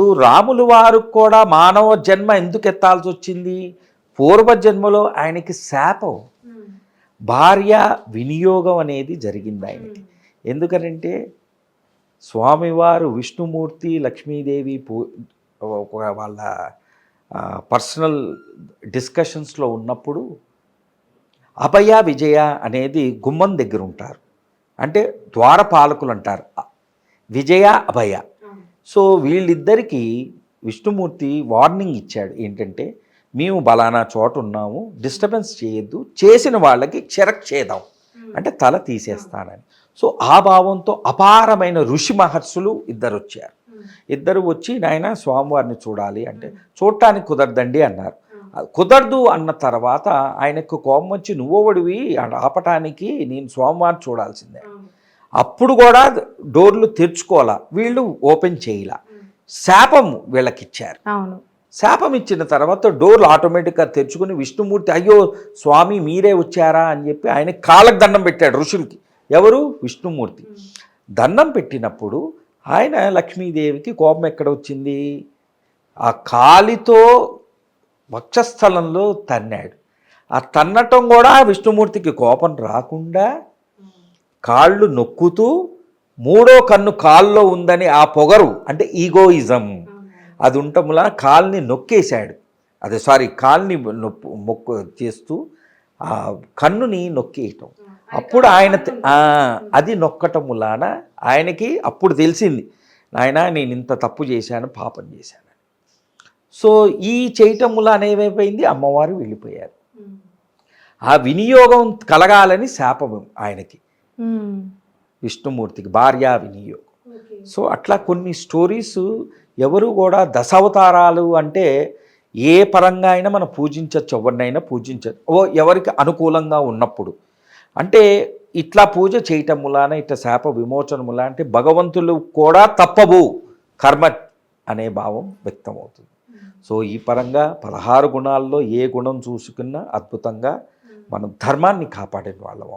ఇప్పుడు రాములు వారు కూడా మానవ జన్మ ఎందుకు ఎత్తాల్సి వచ్చింది? పూర్వజన్మలో ఆయనకి శాపం. భార్య వినియోగం అనేది జరిగింది ఆయనకి. ఎందుకనంటే స్వామివారు విష్ణుమూర్తి లక్ష్మీదేవి పూ వాళ్ళ పర్సనల్ డిస్కషన్స్లో ఉన్నప్పుడు అభయ విజయ అనేది గుమ్మం దగ్గర ఉంటారు. అంటే ద్వారపాలకులు అంటారు. విజయ అభయ. సో వీళ్ళిద్దరికీ విష్ణుమూర్తి వార్నింగ్ ఇచ్చాడు. ఏంటంటే మేము బలానా చోట ఉన్నాము డిస్టర్బెన్స్ చేయొద్దు చేసిన వాళ్ళకి క్షరక్షేదం అంటే తల తీసేస్తానని. సో ఆ భావంతో అపారమైన ఋషి మహర్షులు ఇద్దరు వచ్చారు. ఇద్దరు వచ్చి నాయన స్వామివారిని చూడాలి అంటే చూడటానికి కుదరదండి అన్నారు. కుదరదు అన్న తర్వాత ఆయనకు కోపం వచ్చి నువ్వోడివి ఆపటానికి నేను స్వామివారిని చూడాల్సిందే. అప్పుడు కూడా డోర్లు తెరుచుకోవాలా? వీళ్ళు ఓపెన్ చేయాల? శాపం వీళ్ళకిచ్చారు. అవును. శాపం ఇచ్చిన తర్వాత డోర్లు ఆటోమేటిక్గా తెరుచుకుని విష్ణుమూర్తి అయ్యో స్వామి మీరే వచ్చారా? అని చెప్పి ఆయన కాళ్ళకు దండం పెట్టాడు ఋషులకి. ఎవరు? విష్ణుమూర్తి. దండం పెట్టినప్పుడు ఆయన లక్ష్మీదేవికి కోపం ఎక్కడ వచ్చింది? ఆ కాలితో వక్షస్థలంలో తన్నాడు. ఆ తన్నటం కూడా విష్ణుమూర్తికి కోపం రాకుండా కాళ్ళు నొక్కుతూ మూడో కన్ను కాల్లో ఉందని ఆ పొగరు అంటే ఈగోయిజం. అది ఉండటం వలన కాల్ని నొక్కేశాడు. అదే సారీ కాల్ని నొప్పు మొక్కు చేస్తూ ఆ కన్నుని నొక్కేయటం. అప్పుడు ఆయన అది నొక్కటం వలన ఆయనకి అప్పుడు తెలిసింది నాయన నేను ఇంత తప్పు చేశాను పాపం చేశాను సో ఈ చేయటం వలన ఏమైపోయింది అమ్మవారు వెళ్ళిపోయారు. ఆ వినియోగం కలగాలని శాపం ఆయనకి. విష్ణుమూర్తికి భార్యా వినియోగం. సో అట్లా కొన్ని స్టోరీస్ ఎవరు కూడా దశావతారాలు అంటే ఏ పరంగా అయినా మనం పూజించవచ్చు ఎవరినైనా పూజించచ్చు. ఓ ఎవరికి అనుకూలంగా ఉన్నప్పుడు. అంటే ఇట్లా పూజ చేయటం మూలాన ఇట్లా శాప విమోచన మూల అంటే భగవంతులు కూడా తప్పవు. కర్మ అనే భావం వ్యక్తమవుతుంది. సో ఈ పరంగా పదహారు గుణాల్లో ఏ గుణం చూసుకున్నా అద్భుతంగా మనం ధర్మాన్ని కాపాడిన వాళ్ళం